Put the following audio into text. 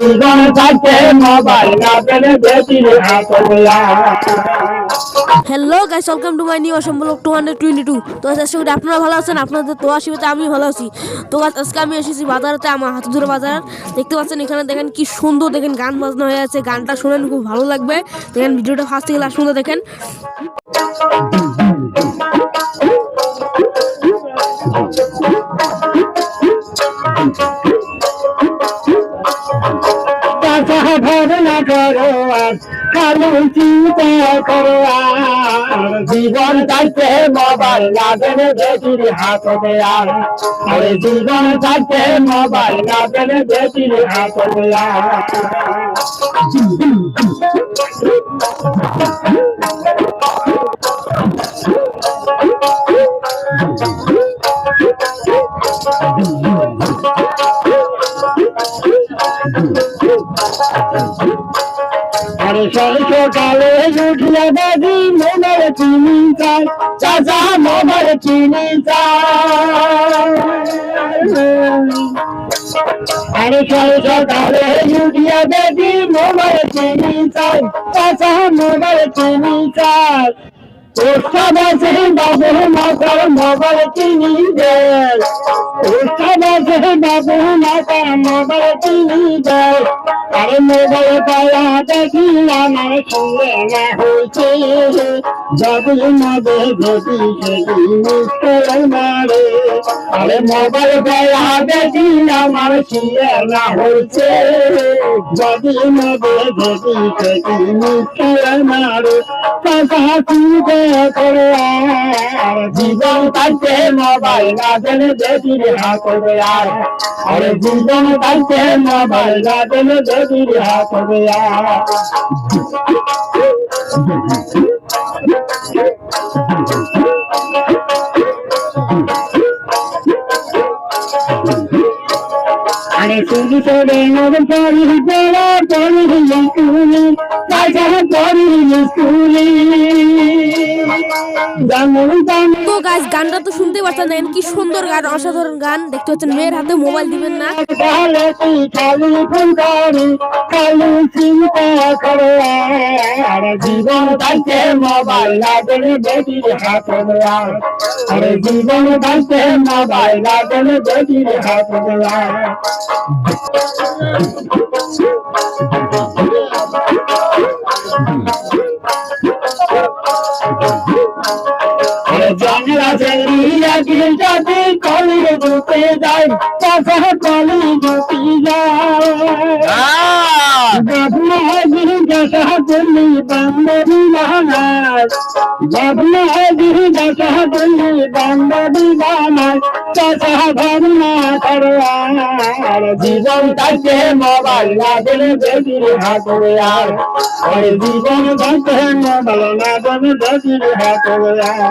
জীবন থাকে মোবাইল না পেলে বেশি hello guys welcome to my new Assam blog two hundred twenty two তো আজকে করি আপনারা ভালো আছেন আপনাদের তো আশীর্বাদে আমি ভালো আছি। তো আজকে আমি এসেছি বাজারেতে আমার হাতুদুর বাজার। দেখতে পাচ্ছেন এখানে দেখেন কি সুন্দর দেখেন গান বাজনা হয়ে আছে গানটা শুনেন খুব ভালো লাগবে। দেখেন ভিডিওটা ফার্স্ট থেকে লাস্ট পর্যন্ত দেখেন। কথা ভাবনা করো আর কালো চিন্তা করো আর জীবন থাকতে মোবাইল লাগেন বেটির হাতলে আর। আরে জীবন থাকতে মোবাইল লাগেন বেটির হাতলে আর। আরে সকাল উঠিয়া দাদি মোবাইল চিনি চাই চাচা মোবাইল চিনি আরে সকাল উঠিয়া দাদি মোবাইল চিনি চাই চাচা মোবাইল চিনি চাই বাবু মোবাইল চিনি দেয় ওস্তাদাসে বাবু মাতার মোবাইল চিনি দেয় আরে মোবাইল পায়া দেখি আমার সঙ্গে না হয়েছে। যদি মদে আমার সঙ্গে না হয়েছে। যদি মদে যদি মুস্কল মারে কথা আর থাকতে মোবাইল না দিলে বেশি রেহা করবে আর। আরে জীবন থাকতে মোবাইল না দিলে বেশি রেহা করবে আর। আরে শুধু তোরে নতুন পড়ি বেড়া পড়ি স্কুলে রাজা স্কুলে। তো গাইস গানটা তো শুনতে পাচ্ছেন দেখেন কি সুন্দর গান অসাধারণ গান। দেখতে পাচ্ছেন মেয়ের হাতে মোবাইল দিবেন না। জীবন থাকতে মোবাইল লাগলে বেশি হাত আর। জীবন থাকতে মোবাইল লাগলে বেশি হাত জানলা চালিয়া গিয়ে যাবে কলির ঢুকে যায় পাশা কলি ঢুকি যায় ভাবনা গিরি দশা দিল্লি বান্ধবী বানায় ভাবনা গিরি দশা দিল্লি বান্ধবী বানায় চাষা ভাবনা করো আর জীবন থাকতে মোবাইল লাগলে বেশি হাতে আর আর জীবন থাকতে মোবাইল লাগলে বেশি হাতে আর